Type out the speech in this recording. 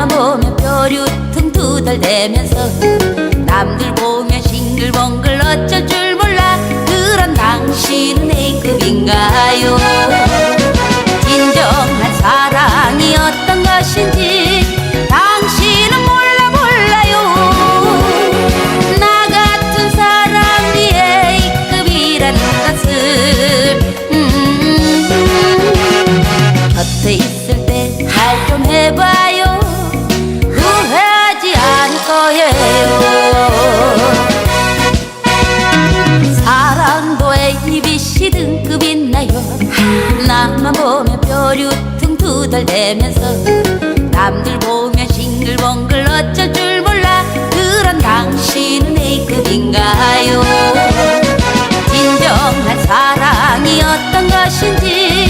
나만 보면 뾰루퉁 두달대면서 남들 보면 싱글벙글 어쩔 줄 몰라. 그런 당신은 A급인가요? 진정한 사랑이 어떤 것인지 당신은 몰라 몰라요. 나 같은 사람이 A급이라는 것을 음, 음, 음. 곁에 있어 등급 있나요? 나만 보면 뾰루퉁 투덜대면서 남들 보면 싱글벙글 어쩔 줄 몰라. 그런 당신은 A급인가요? 진정한 사랑이 어떤 것인지